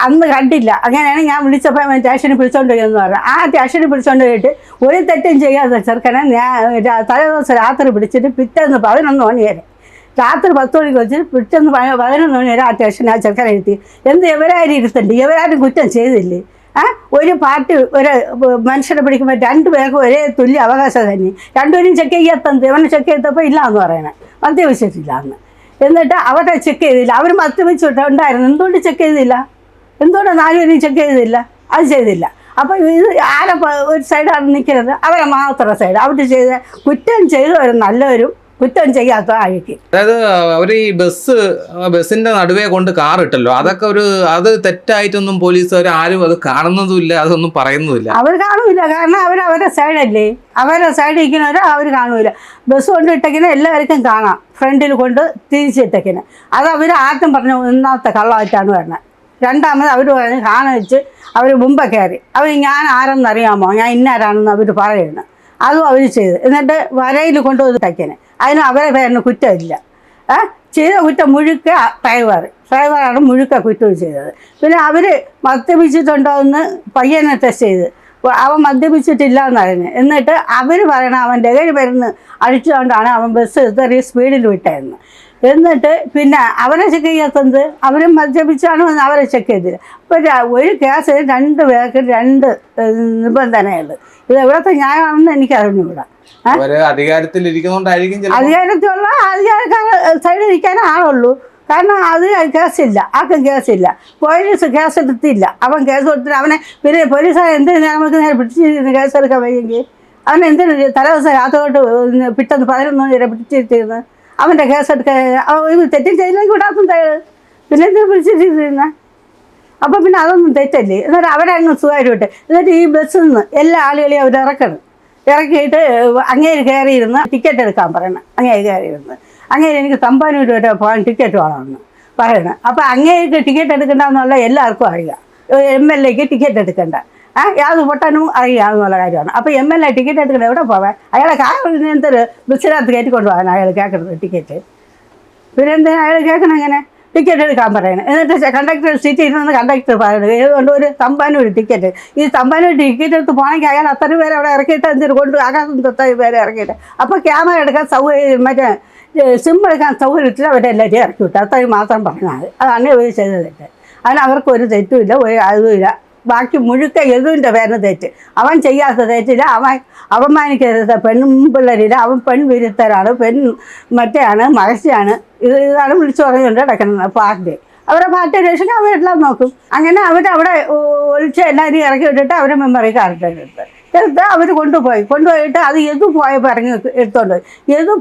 അന്ന് കണ്ടില്ല. അങ്ങനെയാണ് ഞാൻ വിളിച്ചപ്പോൾ സ്റ്റേഷനിൽ എന്ന് പറഞ്ഞു. ആ സ്റ്റേഷനിൽ പിടിച്ചോണ്ട് പോയിട്ട് ഒരു തെറ്റും ചെയ്യാതെ ചെറുക്കനെ ഞാൻ തലേ ദിവസം രാത്രി പിടിച്ചിട്ട് പിറ്റേന്ന് പതിനൊന്ന് മണി വരെ. രാത്രി പത്ത് മണിക്ക് വെച്ചിട്ട് പിറ്റേന്ന് പതിനൊന്ന് മണി വരെ ആ സ്റ്റേഷനിൽ ആ ചെറുക്കനെ ഇരുത്തി. എന്ത് എവരാരും ഇരുത്തണ്ട്? എവരാരും കുറ്റം ചെയ്തില്ലേ? ആ? ഒരു പാർട്ടി ഒരു മനുഷ്യനെ പിടിക്കുമ്പോൾ രണ്ട് പേർക്കും ഒരേ തുല്യ അവകാശം തന്നെ. രണ്ടുപേരും ചെക്ക് ചെയ്യാത്തത് ഇവനെ ചെക്ക് ചെയ്തപ്പോൾ ഇല്ല എന്ന് പറയണേ മദ്യപിച്ചിട്ടില്ല എന്ന് എന്നിട്ട് അവരെ ചെക്ക് ചെയ്തില്ല. അവർ മദ്യപിച്ചിട്ടുണ്ടായിരുന്നു എന്തുകൊണ്ട് ചെക്ക് ചെയ്തില്ല? എന്തുകൊണ്ട് നാലുപേരും ചെക്ക് ചെയ്തില്ല? അത് ചെയ്തില്ല. അപ്പോൾ ഇത് ആരെ ഒരു സൈഡാണ് നിൽക്കുന്നത്? അവരെ മാത്രം സൈഡ് അവർ ചെയ്ത കുറ്റം ചെയ്തവരും നല്ലവരും. കുറ്റം ചെയ്യാത്ത ആയിരിക്കും. അതായത് അവർ ഈ ബസ് ബസ്സിന്റെ നടുവേ കൊണ്ട് കാർ ഇട്ടല്ലോ. അതൊക്കെ ഒരു അത് തെറ്റായിട്ടൊന്നും പോലീസുകാർ ആരും അത് കാണുന്നതുമില്ല അതൊന്നും പറയുന്നതുമില്ല. അവർ കാണൂല. കാരണം അവർ അവരെ സൈഡല്ലേ. അവരെ സൈഡിൽ ഇരിക്കുന്നവരെ അവർ കാണൂല. ബസ് കൊണ്ട് ഇട്ടേക്കിനെ എല്ലാവർക്കും കാണാം. ഫ്രണ്ടിൽ കൊണ്ട് തിരിച്ചിട്ടേക്കിനെ അത് അവർ ആദ്യം പറഞ്ഞു ഒന്നാമത്തെ കള്ളമായിട്ടാണ് വരുന്നത് രണ്ടാമത് അവർ പറഞ്ഞ് കാണിച്ച് അവർ മുമ്പ് കയറി. അവർ ഞാൻ ആരെന്നറിയാമോ ഞാൻ ഇന്നാരാണെന്ന് അവർ പറയുന്നു. അതും അവർ ചെയ്ത്. എന്നിട്ട് വരയിൽ കൊണ്ടുവന്ന് തയ്ക്കന് അതിന് അവരെ പേരിന് കുറ്റമില്ല. ചെയ്ത കുറ്റം മുഴുക്ക ഡ്രൈവർ. ഡ്രൈവറാണ് മുഴുക്ക കുറ്റം ചെയ്തത്. പിന്നെ അവർ മദ്യപിച്ചിട്ടുണ്ടോ എന്ന് പയ്യനെ ടെസ്റ്റ് ചെയ്ത്. അവൻ മദ്യപിച്ചിട്ടില്ല എന്നറിഞ്ഞ് എന്നിട്ട് അവർ പറയണ അവൻ ലഹരി മരുന്ന് അടിച്ചുകൊണ്ടാണ് അവൻ ബസ് ഇത്രയും സ്പീഡിൽ വിട്ടതെന്ന് എന്നിട്ട് പിന്നെ അവരെ ചെക്ക് ചെയ്യാത്തത് അവരും മദ്യപിച്ചാണ് അവരെ ചെക്ക് ചെയ്തില്ല. അപ്പോൾ ഒരു കേസിൽ രണ്ട് പേർക്ക് രണ്ട് ഏഹ്, നിബന്ധനയുണ്ട്. ഇത് എവിടത്തെ ന്യായമാണെന്ന് എനിക്ക് അറിഞ്ഞുകൂടാ ചിലപ്പോൾ അധികാരത്തിലുള്ള അധികാരക്കാർ സൈഡിൽ ഇരിക്കാനേ ആളുള്ളൂ. കാരണം അത് കേസില്ല ആർക്കും കേസില്ല പോലീസ് കേസ് എടുത്തില്ല. അവൻ കേസ് കൊടുത്തിട്ട് അവനെ പിന്നെ പോലീസുകാർ എന്തിനു നമുക്ക് നേരെ പിടിച്ചിരുന്ന് കേസ് എടുക്കാൻ വയ്യെങ്കിൽ? അവൻ എന്തിനു രാത്രി തൊട്ട് പിറ്റേന്ന് പതിനൊന്ന് വരെ പിടിച്ചിരുന്ന് അവന്റെ കേസ് എടുക്കാൻ അവൻ ഒരു തെറ്റും ചെയ്തില്ലെങ്കിൽ വിടാത്തും പിന്നെ എന്തിനു പിടിച്ചിട്ടിരുന്ന അപ്പോൾ പിന്നെ അതൊന്നും തെറ്റല്ലേ? എന്നിട്ട് അവരെ അങ്ങ് സുഖമായിട്ട് വിട്ടെ. എന്നിട്ട് ഈ ബസ്സിൽ നിന്ന് എല്ലാ ആളുകളെയും അവർ ഇറക്കണം. ഇറക്കിയിട്ട് അങ്ങേ കയറിയിരുന്ന് ടിക്കറ്റ് എടുക്കാൻ പറയണം. അങ്ങേ കയറിയിരുന്ന്. അങ്ങേ എനിക്ക് തമ്പാനൂർ വരെ പോകാൻ ടിക്കറ്റ് വേണമെന്ന് പറയണം. അപ്പോൾ അങ്ങേക്ക് ടിക്കറ്റ് എടുക്കണ്ടെന്നുള്ള എല്ലാവർക്കും അറിയാം. എം എൽ എക്ക് ടിക്കറ്റ് എടുക്കണ്ട. ആ യാതൊരു പൊട്ടനും അറിയാമെന്നുള്ള കാര്യമാണ്. അപ്പോൾ എം എൽ എ ടിക്കറ്റ് എടുക്കണ്ട എവിടെ പോവാൻ അയാളെ എന്തൊരു ബസ്സിനകത്ത് കയറ്റിക്കൊണ്ട് പോകാൻ അയാൾ കേൾക്കുന്നത് ടിക്കറ്റ് പിന്നെ എന്തിനാ അയാൾ കേൾക്കണം ഇങ്ങനെ ടിക്കറ്റ് എടുക്കാൻ പറയണം. എന്നിട്ട് കണ്ടക്ടർ സീറ്റ് ഇരുന്ന് കണ്ടക്ടർ പറയണത്. ഏതുകൊണ്ട് ഒരു തമ്പാനൂർ ടിക്കറ്റ് ഈ തമ്പാനൂർ ടിക്കറ്റ് എടുത്ത് പോകണമെങ്കിൽ അയാൾ അത്ര പേരെ അവിടെ ഇറക്കിയിട്ട് എന്തിനു കൊണ്ട് ആകാശം തൊത്തായി പേരെ ഇറക്കിയിട്ട്. അപ്പോൾ ക്യാമറ എടുക്കാൻ സൗകര്യം മറ്റേ സിം എടുക്കാൻ സൗകര്യത്തിൽ അവരെല്ലാവരെയും ഇറക്കി വിട്ടു. അത്രയും മാത്രം പറഞ്ഞാൽ മതി. അതാണ് ഇവർ ചെയ്തത് തെറ്റ് അതിന് അവർക്ക് ഒരു തെറ്റുമില്ല ഒരു അതുമില്ല ബാക്കി മുഴുക്ക എതുവിന്റെ പേരിന് തെറ്റ്. അവൻ ചെയ്യാത്ത തെറ്റില്ല അവൻ അപമാനിക്കരുത് പെൺപിള്ളേരില്ല അവൻ പെൺവിരുദ്ധരാണ് പെൺ മറ്റേയാണ് മഹസ്യാണ് ഇത് ഇതാണ് വിളിച്ചു പറഞ്ഞുകൊണ്ട് കിടക്കുന്നത് പാർട്ടി അവരെ പാർട്ടി രക്ഷയ്ക്ക് അവരെല്ലാം നോക്കും. അങ്ങനെ അവർ അവിടെ ഒളിച്ച് എല്ലാവരും ഇറക്കി വിട്ടിട്ട് അവരെ മെമ്മറി കാർഡ് എടുത്ത്. എടുത്ത് അവർ കൊണ്ടുപോയി. കൊണ്ടുപോയിട്ട് അത് എതു പോയപ്പോൾ ഇറങ്ങി എടുത്തോണ്ട് എതു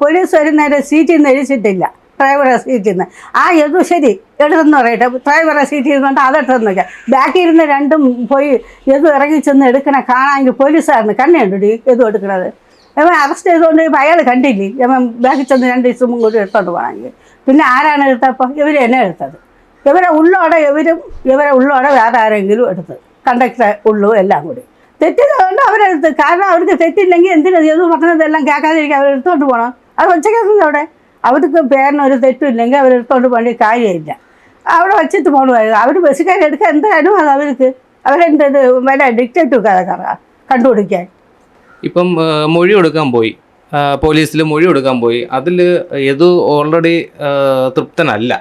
പോലീസ് ഒരു സീറ്റിൽ നിന്ന് എഴുതിച്ചിട്ടില്ല ഡ്രൈവറെ സീറ്റിൽ നിന്ന് ആ എതു ശരി എടുത്തെന്ന് പറയട്ടെ. ഡ്രൈവറെ സീറ്റിൽ ഇരുന്നുകൊണ്ട് അതെടുത്തെന്ന് വെച്ചാൽ ബാക്കിൽ ഇരുന്ന് രണ്ടും പോയി എതു ഇറങ്ങി ചെന്ന് എടുക്കണേ കാണാമെങ്കിൽ പോലീസായിരുന്നു കണ്ണുണ്ടോ എതു എടുക്കണത്? ഇവൻ അറസ്റ്റ് ചെയ്തുകൊണ്ട് ഇപ്പം അയാൾ കണ്ടില്ലേ? ഇവൻ ബാക്കി ചെന്ന് രണ്ട് ദിവസം കൂടി എടുത്തോണ്ട് പോകണമെങ്കിൽ പിന്നെ ആരാണ് എടുത്തപ്പോൾ ഇവർ എന്നെ എടുത്തത്. ഇവരെ ഉള്ളോടെ ഇവരും ഇവരെ ഉള്ളോടെ വേറെ ആരെങ്കിലും എടുത്ത് കണ്ടക്ടർ ഉള്ളു എല്ലാം കൂടി. തെറ്റിയതുകൊണ്ട് അവരെടുത്ത് കാരണം അവർക്ക് തെറ്റില്ലെങ്കിൽ എന്തിനാ? ചെയ്തു പറഞ്ഞതെല്ലാം കേൾക്കാതിരിക്കും അവരെടുത്തോണ്ട് പോകണം അത് ഒച്ചയ്ക്കുന്നത് അവിടെ? അവർക്ക് പേരിന് ഒരു തെറ്റുമില്ലെങ്കിൽ അവരെടുത്തോണ്ട് പോകേണ്ട കാര്യമില്ല. അവിടെ വെച്ചിട്ട് പോകണമായിരുന്നു അവർ ബസ്സുകാരെടുക്കാൻ എന്തായാലും അത് അവർക്ക്? അവരെന്ത് ഡിക്റ്റേറ്റീവ് കഥ കണ്ടുപിടിക്കാൻ. ഇപ്പം മൊഴി കൊടുക്കാൻ പോയി. പോലീസിൽ മൊഴി കൊടുക്കാൻ പോയി. അതിൽ ഏത് ഓൾറെഡി തൃപ്തനല്ല.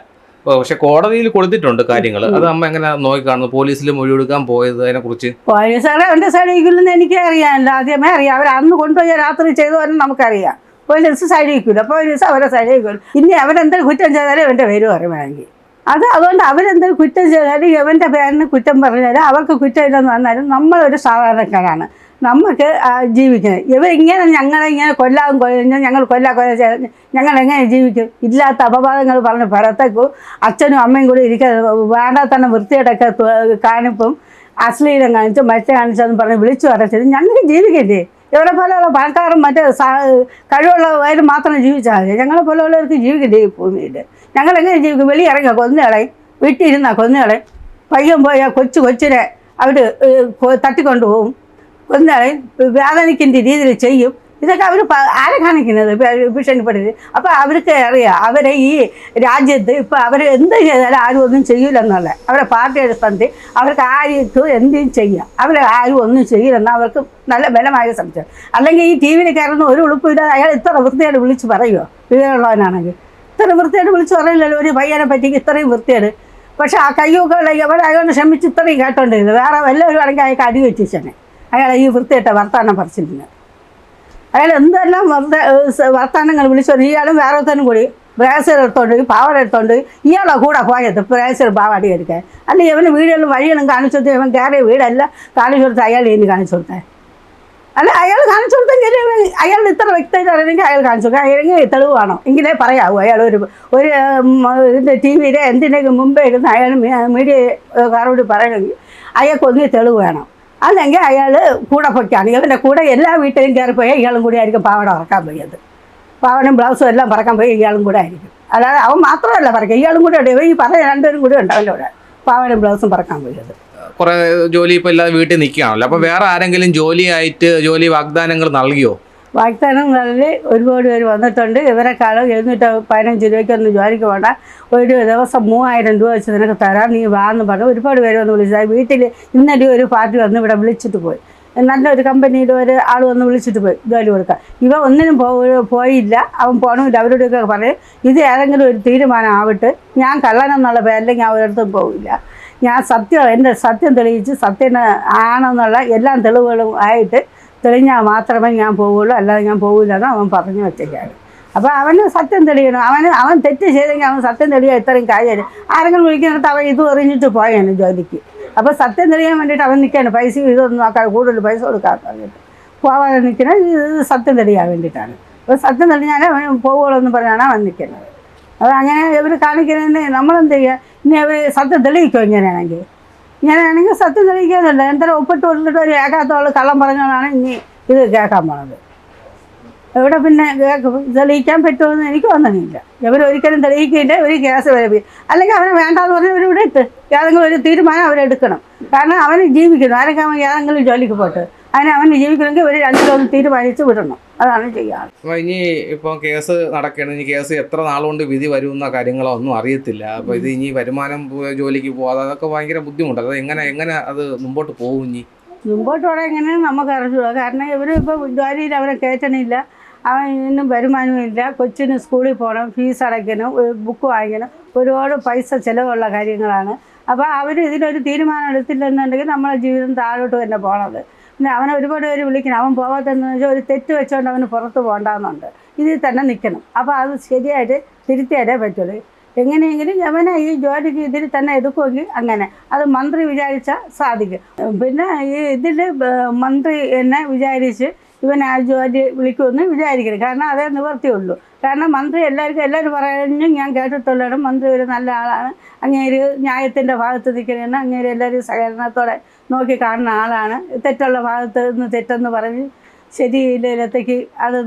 പക്ഷെ കോടതിയിൽ കൊടുത്തിട്ടുണ്ട് കാര്യങ്ങൾ അത് അമ്മ എങ്ങനെ നോക്കി കാണുന്നു പോലീസിൽ മൊഴി കൊടുക്കാൻ പോയതിനെ അതിനെ കുറിച്ച്. പോലീസുകാരെ അവന്റെ സൈഡിൽ നിന്ന് എനിക്ക് അറിയാമല്ലോ ആദ്യമേ അറിയാം. അവർ അന്ന് കൊണ്ടുപോയി രാത്രി ചെയ്തു ചെയ്തവരെ നമുക്കറിയാം. പോലീസ് സൈഡിൽ നിൽക്കില്ല പോലീസ് അവരെ സൈഡിൽ നിൽക്കില്ല ഇനി അവരെന്തെങ്കിലും കുറ്റം ചെയ്താലും അവന്റെ പേര് പറയുവാണെങ്കിൽ. അത് അതുകൊണ്ട് അവരെന്തെങ്കിലും കുറ്റം ചെയ്താലും അവന്റെ പേരിന് കുറ്റം പറഞ്ഞാലും അവർക്ക് കുറ്റമില്ലെന്ന് വന്നാലും നമ്മളൊരു സാധാരണക്കാരാണ്. നമുക്ക് ജീവിക്കുന്നത്. ഞങ്ങളെ ഇങ്ങനെ കൊല്ലാൻ കൊല്ലുന്ന ഞങ്ങൾ കൊല്ലാ കൊല്ല ഞങ്ങളെങ്ങനെ ജീവിക്കും? ഇല്ലാത്ത അപവാദങ്ങൾ പറഞ്ഞ് പരത്തേക്കും അച്ഛനും അമ്മയും കൂടി ഇരിക്കാൻ വേണ്ട തന്നെ വൃത്തിയോടൊക്കെ കാണിപ്പും അശ്ലീലം കാണിച്ചും മറ്റേ കാണിച്ചതെന്ന് പറഞ്ഞ് വിളിച്ചു പറച്ചത് ഞങ്ങൾക്ക് ജീവിക്കണ്ടേ ഇവരെ പോലെയുള്ള പണക്കാരും മറ്റേ കഴിവുള്ളവരും മാത്രം ജീവിച്ചാൽ മതി. ഞങ്ങളെ പോലെയുള്ളവർക്ക് ജീവിക്കണ്ടേ ഈ ഭൂമിയിൽ ഞങ്ങളെങ്ങനെ ജീവിക്കും? വെളിയിറങ്ങിയ കൊന്നുകളെ വീട്ടിൽ ഇരുന്ന കൊന്നുകളെ പയ്യൻ പോയ കൊച്ചു കൊച്ചിനെ അവർ തട്ടിക്കൊണ്ടുപോകും. കൊന്നുകളെ വേദനിക്കുന്ന രീതിയിൽ ചെയ്യും. ഇതൊക്കെ അവർ ആരെ കാണിക്കുന്നത്? ഭീഷണിപ്പെടുത്തി അപ്പോൾ അവർക്ക് അറിയാം അവരെ ഈ രാജ്യത്ത് ഇപ്പോൾ അവർ എന്ത് ചെയ്താലും ആരും ഒന്നും ചെയ്യില്ലെന്നുള്ള അവരെ പാർട്ടിയുടെ സ്ഥാനത്ത് അവർക്ക് ആർക്കും എന്തും ചെയ്യാം. അവരെ ആരും ഒന്നും ചെയ്യില്ലെന്ന് അവർക്ക് നല്ല ബലമായ സംശയം. അല്ലെങ്കിൽ ഈ ടി വിയിൽ കയറുന്ന ഒരു ഉളുപ്പില്ല അയാൾ ഇത്ര വൃത്തിയായിട്ട് വിളിച്ച് പറയുമോ വിവരമുള്ളവനാണെങ്കിൽ ഇത്ര വൃത്തിയായിട്ട് വിളിച്ച് പറയില്ലല്ലോ ഒരു പയ്യനെ പറ്റി ഇത്രയും വൃത്തിയായിട്ട് പക്ഷേ ആ കയ്യൊക്കെ അവർ അയാളെ ക്ഷമിച്ച് ഇത്രയും കേട്ടോണ്ടിരുന്നത്? വേറെ വല്ലവരും ആണെങ്കിൽ അയാൾക്ക് അടി വെച്ചിച്ചനെ അയാളെ ഈ വൃത്തിയായിട്ട് വർത്താനം പറിച്ചിരുന്നത്. അയാൾ എന്തെല്ലാം സ- വർത്തമാനങ്ങൾ വിളിച്ചു ഇയാളും വേറെ തന്നെ കൂടി ബ്രേസർ എടുത്തോണ്ട് പാവട എടുത്തോണ്ട് ഇയാളെ കൂടെ പോയത് ബ്രേസർ പാവാടി എടുക്കാൻ അല്ല ഇവന് വീടുകളിൽ വഴികളും കാണിച്ചു ഇവൻ കയറിയ വീടല്ല കാണിച്ചു കൊടുത്ത് അയാൾ ഇനി കാണിച്ചു കൊടുത്തേ. അല്ല അയാൾ കാണിച്ചു കൊടുത്തെങ്കിൽ അയാൾ ഇത്ര വ്യക്തമായിട്ട് അറിയണമെങ്കിൽ അയാൾ കാണിച്ചു കൊടുക്കുക അയാളെങ്കിൽ വേണം? എങ്കിലേ പറയാവൂ. അയാൾ ഒരു ഒരു ഇതിന്റെ ടി വിയിലെ എന്തിനേക്ക് മുമ്പേ ഇരുന്ന് അയാൾ മീഡിയക്കാരോട് പറയണമെങ്കിൽ അയാൾക്ക് ഒന്നിൽ തെളിവ് വേണം. അല്ലെങ്കിൽ അയാൾ കൂടെ പൊയ്ക്കാണ്. ഇവന്റെ കൂടെ എല്ലാ വീട്ടിലും കയറി പോയാൽ ഇയാളും കൂടി ആയിരിക്കും പാവട ഇറക്കാൻ പോയത്. പാവനും ബ്ലൗസും എല്ലാം പറക്കാൻ പോയി ഇയാളും കൂടെ ആയിരിക്കും. അല്ലാതെ അവൻ മാത്രമല്ല പറക്കുക ഇയാളും കൂടെ ഉണ്ട്. ഈ പറഞ്ഞ രണ്ടുപേരും കൂടെ ഉണ്ട് അവന്റെ കൂടെ പാവനും ബ്ലൗസും പറക്കാൻ പോയത്. കുറെ ജോലി ഇപ്പൊ എല്ലാ വീട്ടിൽ നിൽക്കുകയാണല്ലോ. അപ്പൊ വേറെ ആരെങ്കിലും ജോലിയായിട്ട് ജോലി വാഗ്ദാനങ്ങൾ നൽകിയോ? വാഗ്ദാനങ്ങളിൽ ഒരുപാട് പേര് വന്നിട്ടുണ്ട്. ഇവരെക്കാളും എഴുന്നൂറ്റി പതിനഞ്ച് രൂപയ്ക്കൊന്നും ജോലിക്ക് വേണ്ട ഒരു ദിവസം മൂവായിരം രൂപ വെച്ച് നിനക്ക് തരാം. നീ വാ എന്ന് പറഞ്ഞു. ഒരുപാട് പേര് വന്ന് വിളിച്ചത് വീട്ടിൽ ഇന്നലെ ഒരു പാർട്ടി വന്ന് ഇവിടെ വിളിച്ചിട്ട് പോയി. നല്ലൊരു കമ്പനിയിൽ ഒരു ആൾ വന്ന് വിളിച്ചിട്ട് പോയി ജോലി കൊടുക്കാം ഇവ ഒന്നിനും പോയില്ല. അവൻ പോകണമില്ല അവരോടൊക്കെ പറയും ഇത് ഏതെങ്കിലും ഒരു തീരുമാനം ആവട്ടെ ഞാൻ കള്ളനെന്നുള്ള പേരിൽ ഞാൻ ഒരിടത്തും പോവില്ല. ഞാൻ സത്യം എന്റെ സത്യം തെളിയിച്ച് സത്യം ആണെന്നുള്ള എല്ലാ തെളിവുകളും ആയിട്ട് തെളിഞ്ഞാൽ മാത്രമേ ഞാൻ പോവുള്ളൂ അല്ലാതെ ഞാൻ പോകില്ല എന്ന് അവൻ പറഞ്ഞു വെച്ചേക്കാണ്. അപ്പോൾ അവന് സത്യം തെളിയണം. അവന് അവൻ തെറ്റ് ചെയ്തെങ്കിൽ അവൻ സത്യം തെളിയാൻ ഇത്രയും കാര്യമില്ല. ആരെങ്കിലും വിളിക്കുന്നിടത്ത് അവൻ ഇത് എറിഞ്ഞിട്ട് പോയാണ് ജോലിക്ക്. അപ്പോൾ സത്യം തെളിയാൻ വേണ്ടിയിട്ട് അവൻ നിൽക്കുകയാണ്. പൈസ ഇതൊന്നും ആക്കാൻ കൂടുതൽ പൈസ കൊടുക്കാൻ പറഞ്ഞിട്ട്. പോവാതെ നിൽക്കുന്നത് ഇത് സത്യം തെളിയാൻ വേണ്ടിയിട്ടാണ്. അപ്പോൾ സത്യം തെളിഞ്ഞാൽ അവൻ പോവുകയുള്ളൂ എന്ന് പറഞ്ഞാണ് അവൻ നിൽക്കുന്നത്. അത് അങ്ങനെ ഇവർ കാണിക്കുന്നതിന് നമ്മളെന്ത് ചെയ്യുക? ഇനി അവർ സത്യം തെളിയിക്കും ഇങ്ങനെയാണെങ്കിൽ? ഇങ്ങനെയാണെങ്കിൽ സത്യം തെളിയിക്കുന്നില്ല. എന്തായാലും ഒപ്പിട്ട് കൊടുത്തിട്ട് ഒരു ഏകാത്തോളം കള്ളം പറഞ്ഞോളാണ് ഇനി ഇത് കേൾക്കാൻ പോണത്. എവിടെ പിന്നെ തെളിയിക്കാൻ പറ്റുമെന്ന് എനിക്ക് തോന്നണില്ല. ഇവർ ഒരിക്കലും തെളിയിക്കില്ല. ഒരു കേസ് വരപ്പി അല്ലെങ്കിൽ അവനെ വേണ്ടാന്ന് പറഞ്ഞാൽ ഇവർ ഇവിടെ ഇട്ട് ഏതെങ്കിലും ഒരു തീരുമാനം അവരെടുക്കണം കാരണം അവന് ജീവിക്കണം. ആരൊക്കെ അവൻ ഏതെങ്കിലും ജോലിക്ക് പോട്ട്. അതിനെ അവന് ജീവിക്കണമെങ്കിൽ ഇവർ രണ്ടിലൊന്ന് തീരുമാനിച്ച് വിടണം. അതാണ് ചെയ്യാറ്. അപ്പൊ ഇനി ഇപ്പൊ കേസ് നടക്കണം ഇനി കേസ് എത്ര നാളുകൊണ്ട് വിധി വരുമെന്ന കാര്യങ്ങളോ ഒന്നും അറിയത്തില്ല. അപ്പൊ ഇത് ഇനി വരുമാനം ജോലിക്ക് പോകാതെ അതൊക്കെ ഭയങ്കര ബുദ്ധിമുട്ടാണ് അത് എങ്ങനെ എങ്ങനെ അത് മുമ്പോട്ട് പോകും ഇനി? മുമ്പോട്ട് പോകാൻ എങ്ങനെ നമുക്ക് അറിഞ്ഞൂടാ. കാരണം ഇവർ ഇപ്പൊ ജോലിയിൽ അവരെ കയറ്റണില്ല. അവൻ ഇന്നും വരുമാനമില്ല കൊച്ചിന് സ്കൂളിൽ പോകണം ഫീസ് അടയ്ക്കണം ബുക്ക് വാങ്ങിക്കണം. ഒരുപാട് പൈസ ചിലവുള്ള കാര്യങ്ങളാണ്. അപ്പോൾ അവർ ഇതിനൊരു തീരുമാനം എടുത്തില്ലെന്നുണ്ടെങ്കിൽ നമ്മളെ ജീവിതം താഴോട്ട് തന്നെ പോകണത് അവനെ ഒരുപാട് പേര് വിളിക്കണം. അവൻ പോകാത്തെന്ന് വെച്ചാൽ ഒരു തെറ്റ് വെച്ചോണ്ട് അവന് പുറത്ത് പോകണ്ടെന്നുണ്ട് ഇതിൽ തന്നെ നിൽക്കണം. അപ്പോൾ അത് ശരിയായിട്ട് തിരുത്തിയാലേ പറ്റുള്ളൂ. എങ്ങനെയെങ്കിലും യവനെ ഈ ജോലിക്ക് ഇതിൽ തന്നെ എടുക്കുമെങ്കിൽ അങ്ങനെ. അത് മന്ത്രി വിചാരിച്ചാൽ സാധിക്കും. പിന്നെ ഈ ഇതിൽ മന്ത്രി എന്നെ വിചാരിച്ച് ഇവൻ ആ ജോലി വിളിക്കുമെന്ന് വിചാരിക്കണം. കാരണം അതേ നിവർത്തിയുള്ളൂ കാരണം മന്ത്രി എല്ലാവർക്കും എല്ലാവരും പറഞ്ഞു ഞാൻ കേട്ടിട്ടുള്ളതാണ്. മന്ത്രി ഒരു നല്ല ആളാണ്. അങ്ങേര് ന്യായത്തിന്റെ ഭാഗത്ത് നിൽക്കണമെന്ന് അങ്ങേര് എല്ലാവരും സഹകരണത്തോടെ നോക്കി കാണുന്ന ആളാണ്. തെറ്റുള്ള ഭാഗത്ത് നിന്ന് തെറ്റെന്ന് പറഞ്ഞ് ശരിയിലേക്ക് അത്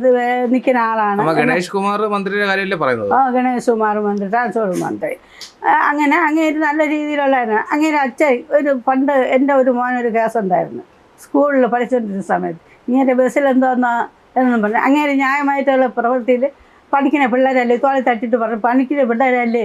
നിൽക്കുന്ന ആളാണ്. ഗണേഷ് കുമാർ മന്ത്രിയുടെ കാര്യമല്ലേ പറയുന്നത്? ആ ഗണേഷ് കുമാർ മന്ത്രി ട്രാൻസ്പോർട്ട് മന്ത്രി. അങ്ങനെ അങ്ങനെ അങ്ങേര് നല്ല രീതിയിലുള്ളതാണ് അങ്ങേര് അച്ഛൻ ഒരു പണ്ട് എന്റെ ഒരു മോനൊരു കേസ് ഉണ്ടായിരുന്നു. സ്കൂളിൽ പഠിച്ചുകൊണ്ടിരുന്ന സമയത്ത്. ഇങ്ങനെ ബസ്സിൽ എന്തോന്നോ എന്നും പറഞ്ഞു. അങ്ങേര് ന്യായമായിട്ടുള്ള പ്രവൃത്തിയിൽ പഠിക്കുന്ന പിള്ളേരല്ലേ തോളി തട്ടിട്ട് പറഞ്ഞു. പഠിക്കുന്ന പിള്ളേരല്ലേ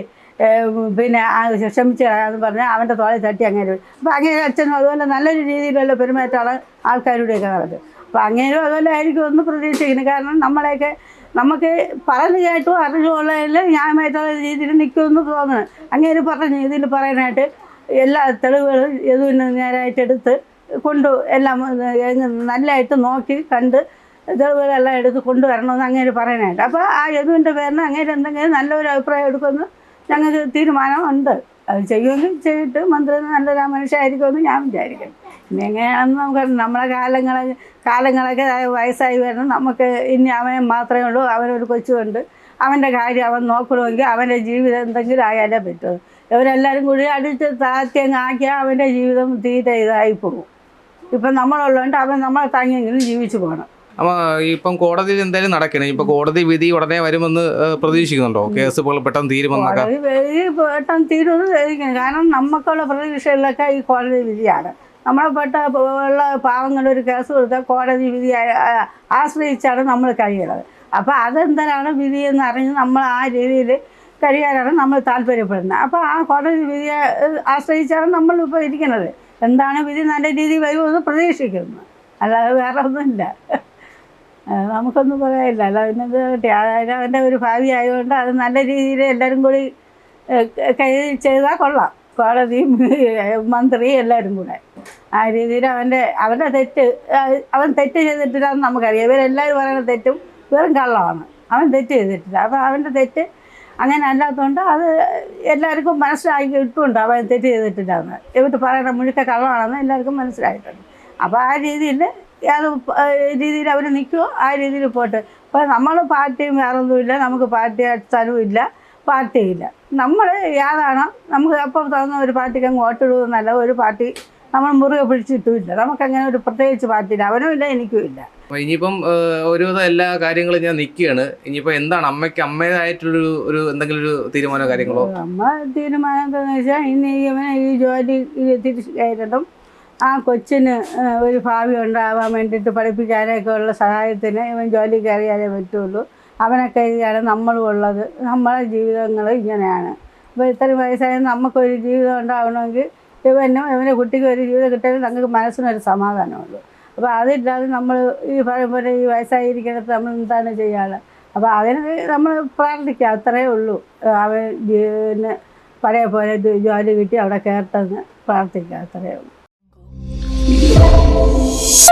പിന്നെ ക്ഷമിച്ച് കളയാന്ന് പറഞ്ഞ് അവന്റെ തോളി തട്ടി അങ്ങനെ അപ്പോൾ അങ്ങനെ അച്ഛനും അതുപോലെ നല്ലൊരു രീതിയിലുള്ള പെരുമാറ്റമാണ് ആൾക്കാരുടെയൊക്കെ നടക്കുന്നത് അപ്പോൾ അങ്ങനെയും അതുപോലെ ആയിരിക്കും ഒന്ന് പ്രതീക്ഷിക്കുന്നത് കാരണം നമ്മളെയൊക്കെ നമുക്ക് പറഞ്ഞു കേട്ടു അറിഞ്ഞുള്ളതിൽ ന്യായമായിട്ടുള്ള രീതിയിൽ നിൽക്കുമെന്ന് തോന്നുന്നു. അങ്ങനെ പറഞ്ഞ രീതിയിൽ പറയാനായിട്ട് എല്ലാ തെളിവുകളും യദുവിന് നേരായിട്ട് എടുത്ത് കൊണ്ടു എല്ലാം നല്ലതായിട്ട് നോക്കി കണ്ട് തെളിവുകളെല്ലാം എടുത്ത് കൊണ്ടുവരണമെന്ന് അങ്ങനെ പറയാനായിട്ട്. അപ്പോൾ ആ യദുവിന്റെ പേരിന് അങ്ങനെ എന്തെങ്കിലും നല്ലൊരു അഭിപ്രായം എടുക്കുമെന്ന് ഞങ്ങൾക്ക് തീരുമാനമുണ്ട്. അത് ചെയ്യുമെങ്കിൽ ചെയ്തിട്ട് മന്ത്രി നല്ലൊരു മനുഷ്യരായിരിക്കുമെന്ന് ഞാൻ വിചാരിക്കും ഇനി എങ്ങനെയാണെന്ന് നമുക്ക് നമ്മളെ കാലങ്ങളെ കാലങ്ങളൊക്കെ വയസ്സായി വരണം നമുക്ക് ഇനി അവനെ മാത്രമേ ഉള്ളൂ. അവനൊരു കൊച്ചുണ്ട് അവന്റെ കാര്യം അവൻ നോക്കണമെങ്കിൽ അവന്റെ ജീവിതം എന്തെങ്കിലും ആയാലേ പറ്റൂ. ഇവരെല്ലാവരും കൂടി അടിച്ച് താത്യം അങ്ങ് ആക്കിയാൽ അവന്റെ ജീവിതം തീരെ ഇതായി പോകും. ഇപ്പം നമ്മളുള്ളതുകൊണ്ട് അവൻ നമ്മളെ താങ്ങിയെങ്കിലും ജീവിച്ചു പോകണം. അപ്പൊ ഇപ്പം കോടതിയിൽ എന്തായാലും നടക്കണേ. ഇപ്പൊ കോടതി വിധി ഉടനെ വരുമെന്ന് പ്രതീക്ഷിക്കുന്നുണ്ടോ? കേസ് ഇപ്പോൾ പെട്ടെന്ന് തീരുമെന്നൊക്കെ? വിധി പെട്ടെന്ന് തീരുമെന്ന് കാരണം നമുക്കുള്ള പ്രതീക്ഷകളിലൊക്കെ ഈ കോടതി വിധിയാണ്. നമ്മളെ പെട്ട ഉള്ള പാവങ്ങളൊരു ഒരു കേസ് കൊടുത്താൽ കോടതി വിധി ആശ്രയിച്ചാണ് നമ്മൾ കഴിയുന്നത്. അപ്പോൾ അതെന്താണ് വിധി എന്ന് അറിഞ്ഞ് നമ്മൾ ആ രീതിയിൽ കഴിയാനാണ് നമ്മൾ താല്പര്യപ്പെടുന്നത്. അപ്പോൾ ആ കോടതി വിധിയെ ആശ്രയിച്ചാണ് നമ്മൾ ഇപ്പോൾ ഇരിക്കുന്നത്. എന്താണ് വിധി നല്ല രീതിയിൽ വരുമെന്ന് പ്രതീക്ഷിക്കുന്നു. അല്ലാതെ വേറെ ഒന്നുമില്ല. നമുക്കൊന്നും പറയാനില്ല. അല്ല അതിനത് ഒരു ഭാവി ആയതുകൊണ്ട് അത് നല്ല രീതിയിൽ എല്ലാവരും കൂടി കൈ ചെയ്താൽ കൊള്ളാം. കോടതിയും ഏഹ്, മന്ത്രി എല്ലാവരും കൂടെ. ആ രീതിയിൽ അവന്റെ അവന്റെ തെറ്റ് അവൻ തെറ്റ് ചെയ്തിട്ടില്ലാന്ന് നമുക്കറിയാം. ഇവരെല്ലാവരും പറയുന്ന തെറ്റും വെറും കള്ളമാണ്. അവൻ തെറ്റ് ചെയ്തിട്ടില്ല. അപ്പോൾ അവന്റെ തെറ്റ് അങ്ങനെ അല്ലാത്തതുകൊണ്ട് അത് എല്ലാവർക്കും മനസ്സിലാക്കി ഇട്ടുണ്ട് അവൻ തെറ്റ് ചെയ്തിട്ടില്ല എന്ന് ഇവർ പറയുന്ന മുഴുക്ക കള്ളമാണെന്ന് എല്ലാവർക്കും മനസ്സിലായിട്ടുണ്ട്. അപ്പോൾ ആ രീതിയിൽ ഏത് രീതിയിൽ അവർ നിൽക്കുമോ ആ രീതിയിൽ പോട്ടെ. അപ്പോൾ നമ്മൾ പാർട്ടിയും വേറെ ഒന്നുമില്ല നമുക്ക് പാർട്ടി അടിസ്ഥാനവും ഇല്ല. പാർട്ടിയില്ല നമ്മൾ ഏതാണോ? നമുക്ക് അപ്പം തോന്നുന്ന ഒരു പാർട്ടിക്ക് അങ്ങ് വോട്ടിടുമെന്നല്ല ഒരു പാർട്ടി നമ്മൾ മുറുകെ പിടിച്ചിട്ടുമില്ല നമുക്കങ്ങനെ ഒരു പ്രത്യേകിച്ച് പാർട്ടിയില്ല. അവനും ഇല്ല എനിക്കും ഇല്ല. അപ്പോൾ ഇനിയിപ്പം ഒരുവിധം എല്ലാ കാര്യങ്ങളും ഞാൻ നിൽക്കുകയാണ്. ഇനിയിപ്പോൾ എന്താണ് അമ്മയ്ക്ക് അമ്മേതായിട്ടുള്ളൊരു ഒരു എന്തെങ്കിലും ഒരു തീരുമാനമോ കാര്യങ്ങളോ? അമ്മ തീരുമാനം എന്താണെന്ന് വെച്ചാൽ ഇനി ഇവനെ ഈ ജോലി തിരിച്ചു കയറ്റണം. ആ കൊച്ചിന് ഒരു ഭാവി ഉണ്ടാവാൻ വേണ്ടിയിട്ട് പഠിപ്പിക്കാനൊക്കെ ഉള്ള സഹായത്തിന് ഇവൻ ജോലി കയറിയാലേ പറ്റുള്ളൂ. അവനെ കരുതിയാണ് നമ്മളും ഉള്ളത്. നമ്മളെ ജീവിതങ്ങൾ ഇങ്ങനെയാണ്. അപ്പോൾ ഇത്ര വയസ്സായ നമുക്കൊരു ജീവിതം ഉണ്ടാവണമെങ്കിൽ ഇവനും ഇവന്റെ കുട്ടിക്ക് ഒരു ജീവിതം കിട്ടിയാൽ ഞങ്ങൾക്ക് മനസ്സിനൊരു സമാധാനമുള്ളൂ. അപ്പോൾ അതില്ലാതെ നമ്മൾ ഈ പറയും പോലെ ഈ വയസ്സായിരിക്കുന്നിടത്ത് നമ്മൾ എന്താണ് ചെയ്യാറ്? അപ്പോൾ അതിന് നമ്മൾ പ്രാർത്ഥിക്കുക അത്രയേ ഉള്ളൂ. അവൻ പിന്നെ പഴയ പോലെ ജോലി കിട്ടി അവിടെ കയറട്ടെന്ന് പ്രാർത്ഥിക്കുക അത്രയേ ഉള്ളൂ. よし!